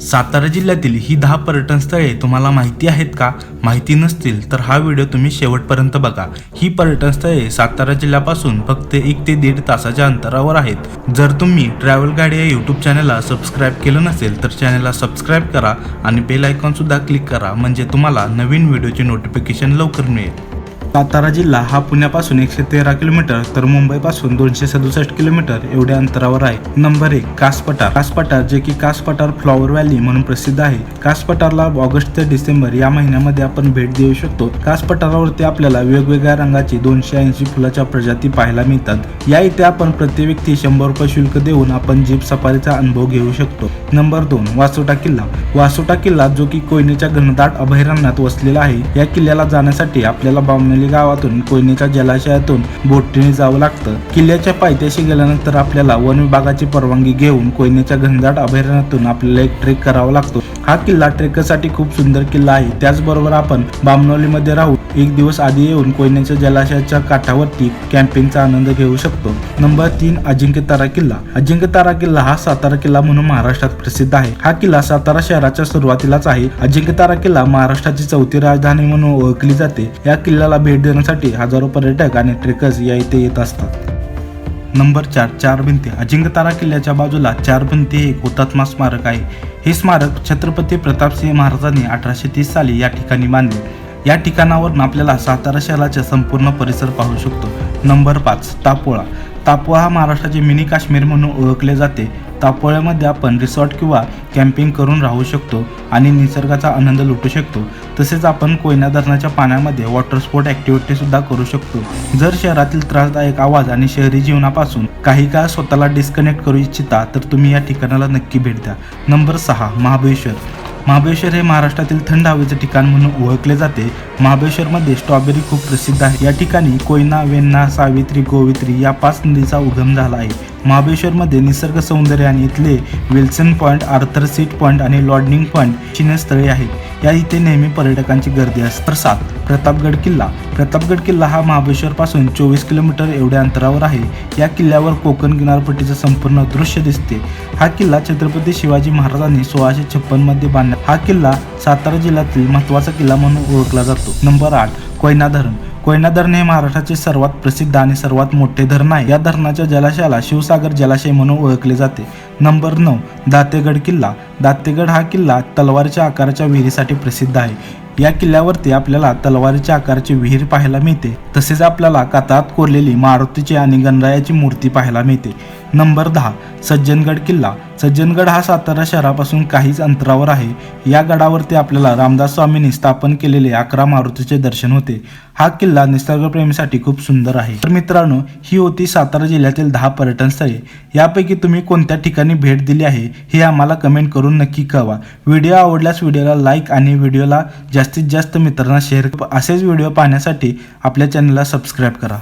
सातारा जिल्ह्यातील ही दहा पर्यटन स्थळे तुम्हाला माहिती आहेत का? माहिती नसतील तर हा व्हिडिओ तुम्ही शेवटपर्यंत बघा. ही पर्यटन स्थळे सातारा जिल्ह्यापासून फक्त एक ते दीड तासाच्या अंतरावर आहेत. जर तुम्ही ट्रॅव्हल गाडी या यूट्यूब चॅनलला सबस्क्राईब केलं नसेल तर चॅनलला सबस्क्राईब करा आणि बेल आयकॉन सुद्धा क्लिक करा. म्हणजे तुम्हाला नवीन व्हिडिओची नोटिफिकेशन लवकर मिळेल. सातारा जिल्हा हा पुण्यापासून एकशे तेरा किलोमीटर तर मुंबईपासून दोनशे सदुसष्ट किलोमीटर एवढ्या अंतरावर आहे. नंबर एक कासपठार. कासपठार जे की कासपठार फ्लॉवर व्हॅली म्हणून प्रसिद्ध आहे. कासपठारला ऑगस्ट ते डिसेंबर या महिन्यामध्ये आपण भेट देऊ शकतो. कासपठारावरती आपल्याला वेगवेगळ्या रंगाची दोनशे ऐंशी फुलाच्या प्रजाती पाहायला मिळतात. या इथे आपण प्रति व्यक्ती शंभर रुपये शुल्क देऊन आपण जीप सफारीचा अनुभव घेऊ शकतो. नंबर दोन वासोटा किल्ला. वासोटा किल्ला जो की कोयनेच्या घनदाट अभयारण्यात वसलेला आहे या किल्ल्याला जाण्यासाठी आपल्याला बामणली गावातून कोयनेच्या जलाशयातून बोटीने जावं लागतं. किल्ल्याच्या पायथ्याशी गेल्यानंतर आपल्याला वन विभागाची परवानगी घेऊन कोयनेच्या घनदाट अभयारण्यातून आपल्याला एक ट्रेक करावा लागतो. हा किल्ला ट्रेकसाठी खूप सुंदर किल्ला आहे. त्याचबरोबर आपण बामनोलीमध्ये राहून एक दिवस आधी येऊन कोयनेच्या जलाशयाच्या काठावरती कॅम्पिंगचा आनंद घेऊ शकतो. नंबर तीन अजिंक्यतारा किल्ला. अजिंक्यतारा किल्ला हा सातारा किल्ला म्हणून महाराष्ट्रात प्रसिद्ध आहे. हा किल्ला सातारा शहराच्या सुरुवातीलाच आहे. अजिंक्यतारा किल्ला महाराष्ट्राची चौथी राजधानी म्हणून ओळखली जाते. या किल्ल्याला भेट देण्यासाठी हजारो पर्यटक आणि ट्रेकर्स या इथे येत असतात. नंबर चार चार भिंती. अजिंक्यतारा किल्ल्याच्या बाजूला चार भिंती हे एक हुतात्मा स्मारक आहे. हे स्मारक छत्रपती प्रतापसिंह महाराजांनी अठराशे तीस साली या ठिकाणी बांधले. या ठिकाणावरून आपल्याला सातारा शहराचा संपूर्ण परिसर पाहू शकतो. नंबर पाच तापोळा. तापोळा हा महाराष्ट्राचे मिनी काश्मीर म्हणून ओळखले जाते. तापोळ्यामध्ये आपण रिसॉर्ट किंवा कॅम्पिंग करून राहू शकतो आणि निसर्गाचा आनंद लुटू शकतो. तसेच आपण कोयना धरणाच्या पाण्यामध्ये वॉटर स्पोर्ट ॲक्टिव्हिटीसुद्धा करू शकतो. जर शहरातील त्रासदायक आवाज आणि शहरी जीवनापासून काही काळ स्वतःला डिस्कनेक्ट करू इच्छिता तर तुम्ही या ठिकाणाला नक्की भेट द्या. नंबर सहा महाबळेश्वर. महाबळेश्वर हे महाराष्ट्रातील थंड हवेचे ठिकाण म्हणून ओळखले जाते. महाबळेश्वरमध्ये स्ट्रॉबेरी खूप प्रसिद्ध आहे. या ठिकाणी कोयना वेन्ना सावित्री गोवित्री या पाच नदीचा उगम झाला आहे. महाबळेश्वरमध्ये निसर्ग सौंदर्य आणि इथले Wilson point Arthur seat point आणि लॉर्डनिंग पॉईंट स्थळे आहेत. या इथे नेहमी पर्यटकांची गर्दी असते. तर सात प्रतापगड किल्ला. प्रतापगड किल्ला हा महाबळेश्वरपासून चोवीस किलोमीटर एवढ्या अंतरावर आहे. या किल्ल्यावर कोकण किनारपट्टीचं संपूर्ण दृश्य दिसते. हा किल्ला छत्रपती शिवाजी महाराजांनी सोळाशे छप्पनमध्ये बांधला. हा किल्ला सातारा जिल्ह्यातील महत्त्वाचा किल्ला म्हणून ओळखला जातो. नंबर आठ कोयना धरण. कोयना धरण हे महाराष्ट्राचे सर्वात प्रसिद्ध आणि सर्वात मोठे धरण आहे. या धरणाच्या जलाशयाला शिवसागर जलाशय म्हणून ओळखले जाते. नंबर नऊ दातेगड किल्ला. दातेगड हा किल्ला तलवारीच्या आकाराच्या विहिरीसाठी प्रसिद्ध आहे. या किल्ल्यावरती आपल्याला तलवारीच्या आकाराची विहीर पाहायला मिळते. तसेच आपल्याला कातळात कोरलेली मारुतीची आणि गणरायाची मूर्ती पाहायला मिळते. नंबर दहा सज्जनगड किल्ला. सज्जनगड हा सातारा शहरापासून काहीच अंतरावर आहे. या गडावरती आपल्याला रामदास स्वामींनी स्थापन केलेले अकरा मारुतीचे दर्शन होते. हा किल्ला निसर्गप्रेमीसाठी खूप सुंदर आहे. तर मित्रांनो ही होती सातारा जिल्ह्यातील दहा पर्यटन स्थळे. यापैकी तुम्ही कोणत्या ठिकाणी भेट दिली आहे हे आम्हाला कमेंट करून नक्की कळवा. व्हिडिओ आवडल्यास व्हिडिओला लाईक आणि व्हिडिओला जास्तीत जास्त मित्रांना शेअर असेच व्हिडिओ पाहण्यासाठी आपल्या चॅनलला सबस्क्राईब करा.